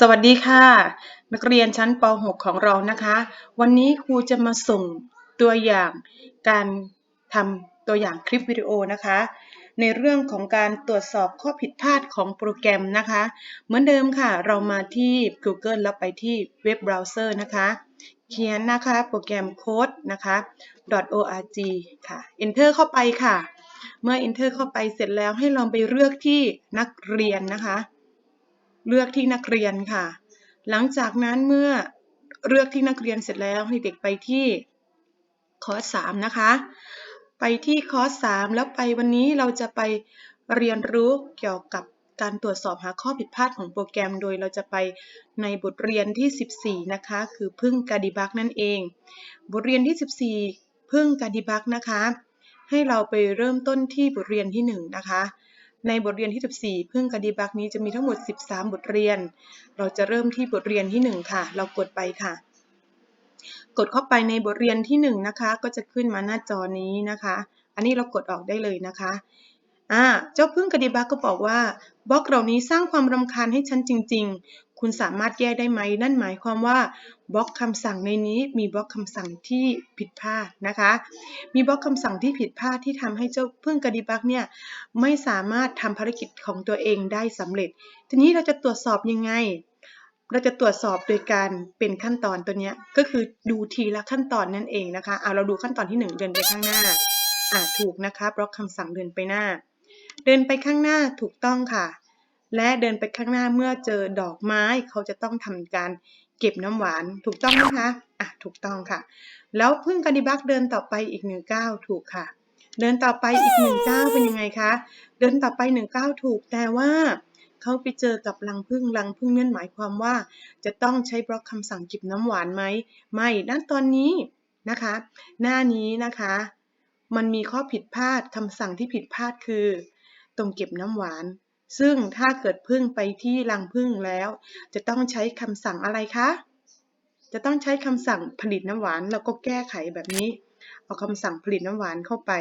สวัสดีค่ะ นักเรียนชั้นป .6 ของเรานะคะ วันนี้ครูจะมาส่งตัวอย่างการทำตัวอย่างคลิปวิดีโอนะคะ ในเรื่องของการตรวจสอบข้อผิดพลาดของโปรแกรมนะคะ เหมือนเดิมค่ะ เรามาที่ Google แล้วไปที่เว็บเบราว์เซอร์นะคะ เขียนนะคะโปรแกรมโค้ดนะคะ .org ค่ะ Enter เข้าไปค่ะ เมื่อ Enter เข้าไปเสร็จแล้วให้ลองไปเลือกที่นักเรียนนะคะ เลือกที่นักเรียนค่ะ หลังจากนั้นเมื่อเลือกที่นักเรียนเสร็จแล้วให้เด็กไปที่คอร์สสามนะคะ ไปที่คอร์สสามแล้วไปวันนี้เราจะไปเรียนรู้เกี่ยวกับการตรวจสอบหาข้อผิดพลาดของโปรแกรม โดยเราจะไปในบทเรียนที่ 14 นะคะ คือพึ่งการดีบักนั่นเอง บทเรียนที่ 14 พึ่งการดีบักนะคะ ให้เราไปเริ่มต้นที่บทเรียนที่ 1 นะคะ ในบทเรียนที่ 14 พึ่งการดีบักนี้จะมีทั้งหมด 13 บทเรียน เราจะเริ่มที่บทเรียนที่ 1 ค่ะ เรากดไปค่ะ กดเข้าไปในบทเรียนที่ 1 นะคะ ก็จะขึ้นมาหน้าจอนี้นะคะ อันนี้เรากดออกได้เลยนะคะอ่าเจ้าพึ่งกดีบักก็บอกว่าบล็อกเหล่านี้สร้างความรำคาญให้ฉันจริง ๆ คุณสามารถแยกได้ไหม นั่นหมายความว่าบล็อกคำสั่งในนี้มีบล็อกคำสั่งที่ผิดพลาดนะคะ มีบล็อกคำสั่งที่ผิดพลาดที่ทำให้เจ้าพึ่งกระดีบักเนี่ยไม่สามารถทำภารกิจของตัวเองได้สำเร็จ ทีนี้เราจะตรวจสอบยังไง เราจะตรวจสอบโดยการเป็นขั้นตอนตัวนี้ก็คือดูทีละขั้นตอนนั่นเองนะคะเอาเราดูขั้นตอนที่ 1 เดินไปข้างหน้าอ่าถูกนะคะบล็อกคำสั่งเดินไปหน้า เดินไปข้างหน้าถูกต้องค่ะ และเดินไปข้างหน้าเมื่อเจอดอกไม้เขาจะต้องทำการเก็บน้ำหวานถูกต้องไหมคะอะถูกต้องค่ะ แล้วพึ่งกาดิบักเดินต่อไปอีกหนึ่งก้าวถูกค่ะ เดินต่อไปอีกหนึ่งก้าวเป็นยังไงคะเดินต่อไปหนึ่งก้าวถูกแต่ว่าเขาไปเจอกับรังผึ้งรังผึ้งนั่นหมายความว่า จะต้องใช้บล็อกคำสั่งเก็บน้ำหวานไหมไม่ด้านตอนนี้นะคะ หน้านี้นะคะ มันมีข้อผิดพลาดคำสั่งที่ผิดพลาดคือ ตรงเก็บน้ำหวาน ซึ่งถ้าเกิดพึ่งไปที่รังผึ้งแล้ว จะต้องใช้คำสั่งอะไรคะ จะต้องใช้คำสั่งผลิตน้ำหวานแล้วก็แก้ไขแบบนี้ เอาคำสั่งผลิตน้ำหวานเข้าไป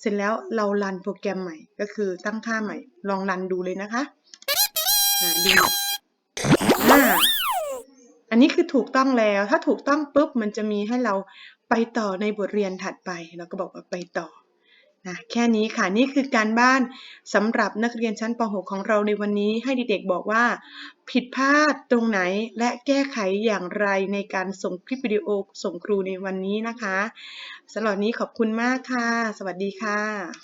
เสร็จแล้วเรารันโปรแกรมใหม่ก็คือตั้งค่าใหม่ ลองรันดูเลยนะคะดูอ่าอันนี้คือถูกต้องแล้ว ถ้าถูกต้องปุ๊บมันจะมีให้เราไปต่อในบทเรียนถัดไป เราก็บอกว่าไปต่อ นะแค่นี้ค่ะนี่คือการบ้านสำหรับนักเรียนชั้นป .6 ของเราในวันนี้ให้เด็กๆบอกว่า ผิดพลาดตรงไหนและแก้ไขอย่างไรในการส่งคลิปวิดีโอส่งครูในวันนี้นะคะสำหรับนี้ขอบคุณมากค่ะ สวัสดีค่ะ